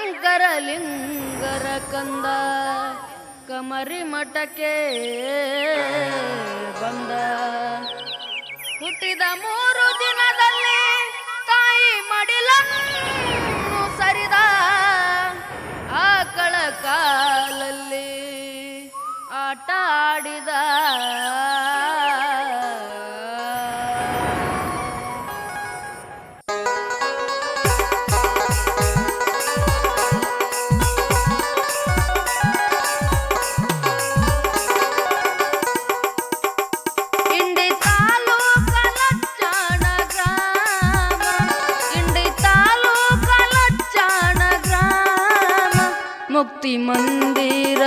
ಶಂಕರ ಲಿಂಗರ ಕಂದ ಕಮರಿ ಮಠಕ್ಕೆ ಬಂದ. ಹುಟ್ಟಿದ ಮೂರು ದಿನದಲ್ಲಿ ತಾಯಿ ಮಡಿಲನ್ನು ಸರಿದ ಆಕಳ ಕಾಲಲ್ಲಿ ಆಟ ಆಡಿದ.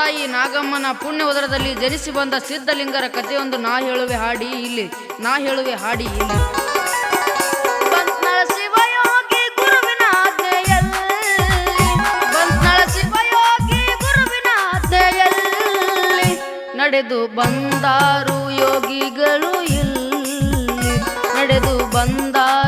ಮಹಾತಾಯಿ ನಾಗಮ್ಮನ ಪುಣ್ಯ ಉದರದಲ್ಲಿ ಜನಿಸಿ ಬಂದ ಸಿದ್ಧಲಿಂಗರ ಕಥೆಯೊಂದು ನಾ ಹೇಳುವೆ ಹಾಡಿ ಇಲ್ಲಿ, ನಾ ಹೇಳುವೆ ಹಾಡಿ ಇಲ್ಲಿ. ನಡೆದು ಬಂದಾರು ಯೋಗಿಗಳು ಇಲ್ಲಿ, ನಡೆದು ಬಂದಾರು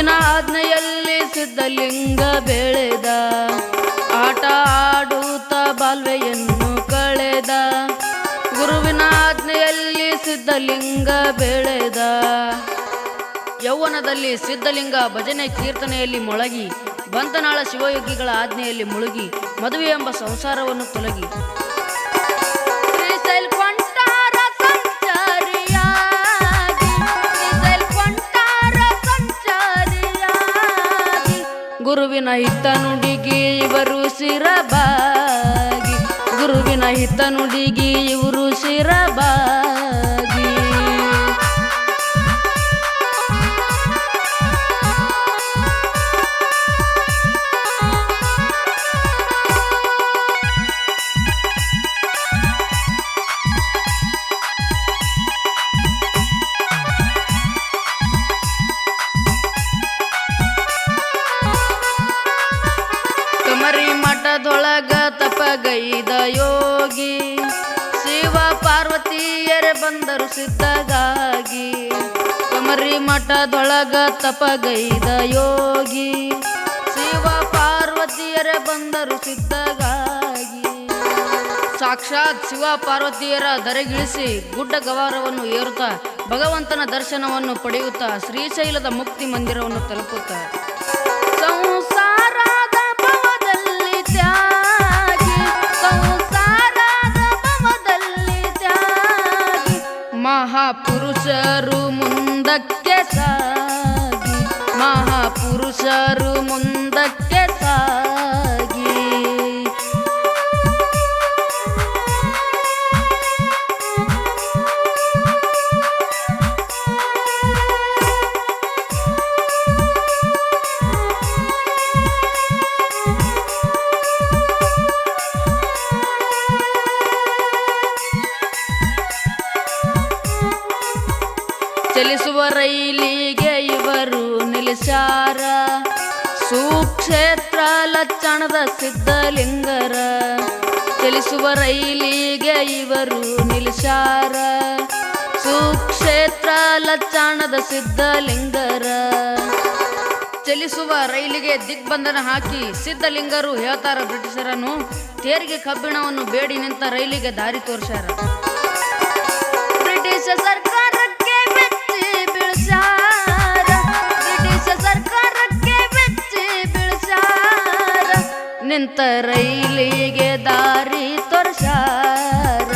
ಗುರುವಿನ ಆಜ್ಞೆಯಲ್ಲಿ ಸಿದ್ಧಲಿಂಗ ಬೆಳೆದ, ಆಟ ಆಡುತ್ತ ಬಾಲ್ವೆಯನ್ನು ಕಳೆದ, ಗುರುವಿನ ಆಜ್ಞೆಯಲ್ಲಿ ಸಿದ್ಧಲಿಂಗ ಬೆಳೆದ. ಯೌವನದಲ್ಲಿ ಸಿದ್ಧಲಿಂಗ ಭಜನೆ ಕೀರ್ತನೆಯಲ್ಲಿ ಮೊಳಗಿ, ಬಂತನಾಳ ಶಿವಯೋಗಿಗಳ ಆಜ್ಞೆಯಲ್ಲಿ ಮುಳುಗಿ, ಮದುವೆ ಎಂಬ ಸಂಸಾರವನ್ನು ತೊಲಗಿ. ಗುರುವಿನ ಹಿತ ನುಡಿಗೆ ಇವರು ಶಿರಬಾಗಿ. ಗುರುವಿನ ಹಿತ ನುಡಿಗೆ ಇವರು ಶಿರಬಾಗಿ. ಮಠದೊಳಗ ತಪಗೈದ ಯೋಗಿ, ಶಿವ ಪಾರ್ವತಿಯರ ಬಂದರು ಸಿದ್ಧಗಾಗಿ. ಕಮರಿ ಮಠದೊಳಗ ತಪಗೈದ ಯೋಗಿ, ಶಿವ ಪಾರ್ವತಿಯರ ಬಂದರು ಸಿದ್ಧಗಾಗಿ. ಸಾಕ್ಷಾತ್ ಶಿವ ಪಾರ್ವತಿಯರ ದರೆಗಿಳಿಸಿ ಗುಡ್ಡ ಗವಾರವನ್ನು ಏರುತ್ತಾ ಭಗವಂತನ ದರ್ಶನವನ್ನು ಪಡೆಯುತ್ತಾ ಶ್ರೀಶೈಲದ ಮುಕ್ತಿ ಮಂದಿರವನ್ನು ತಲುಪುತ್ತಾ. ಸಂಸಾರದ ಮಹಾಪುರುಷರು ಮುಂದಕ್ಕೆ ಸಾಗಿ ಮಹಾಪುರುಷರು ಮುಂದಕ್ಕೆ ರೈಲಿಗೆ ಇವರು ನಿಲ್ಲಿಸಾರ ಸುಕ್ಷೇತ್ರ ಲಕ್ಷಣದ ಸಿದ್ಧಲಿಂಗರ. ಚಲಿಸುವ ರೈಲಿಗೆ ಇವರು ನಿಲ್ಲಿಸಾರ ಸುಕ್ಷೇತ್ರ ಲಕ್ಷಣದ ಸಿದ್ಧಲಿಂಗರ. ಚಲಿಸುವ ರೈಲಿಗೆ ದಿಗ್ಬಂಧನ ಹಾಕಿ ಸಿದ್ಧಲಿಂಗರು ಹೇಳ್ತಾರ ಬ್ರಿಟಿಷರನ್ನು, ತೇರಿಗೆ ಕಬ್ಬಿಣವನ್ನು ಬೇಡಿ ನಿಂತ ರೈಲಿಗೆ ದಾರಿ ತೋರಿಸ್ಯಾರ. ಬ್ರಿಟಿಷ ಸರ್ಕಾರಕ್ಕೆ ನಿಂತ ರೈಲಿಗೆ ದಾರಿ ತೋರ್ಸಾರ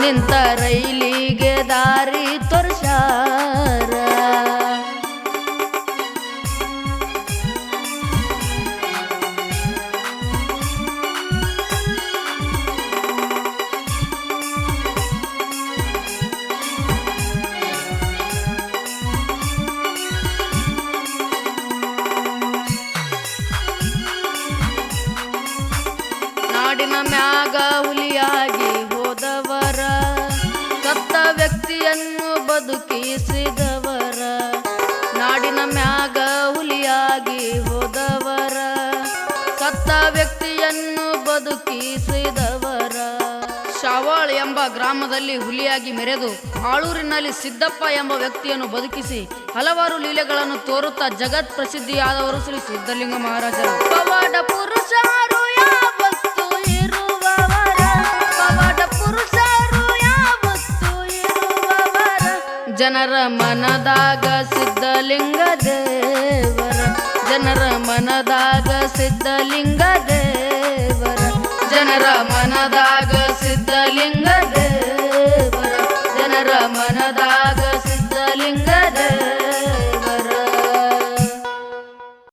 ನಿಂತ ರೈಲಿಗೆ ಮ್ಯಾಗ ಹುಲಿಯಾಗಿ ಹೋದವರ ಕತ್ತ ವ್ಯಕ್ತಿಯನ್ನು ಬದುಕಿಸಿದವರ, ನಾಡಿನ ಮ್ಯಾಗ ಹುಲಿಯಾಗಿ ಹೋದವರ ಕತ್ತ ವ್ಯಕ್ತಿಯನ್ನು ಬದುಕಿಸಿದವರ. ಶಾವಾಳ್ ಎಂಬ ಗ್ರಾಮದಲ್ಲಿ ಹುಲಿಯಾಗಿ ಮೆರೆದು ಆಳೂರಿನಲ್ಲಿ ಸಿದ್ದಪ್ಪ ಎಂಬ ವ್ಯಕ್ತಿಯನ್ನು ಬದುಕಿಸಿ ಹಲವಾರು ಲೀಲೆಗಳನ್ನು ತೋರುತ್ತಾ ಜಗತ್ ಪ್ರಸಿದ್ಧಿಯಾದವರು ಶ್ರೀ ಸಿದ್ಧಲಿಂಗ ಮಹಾರಾಜರು. ಪವಾಡ ಪುರುಷರು ಜನರ ಮನದಾಗ ಸಿದ್ಧಲಿಂಗ ದೇವರ ಜನರ ಮನದಾಗ ಸಿದ್ಧಲಿಂಗ ದೇವರ ಜನರ ಮನದಾಗ ಸಿದ್ಧಲಿಂಗ ದೇವರ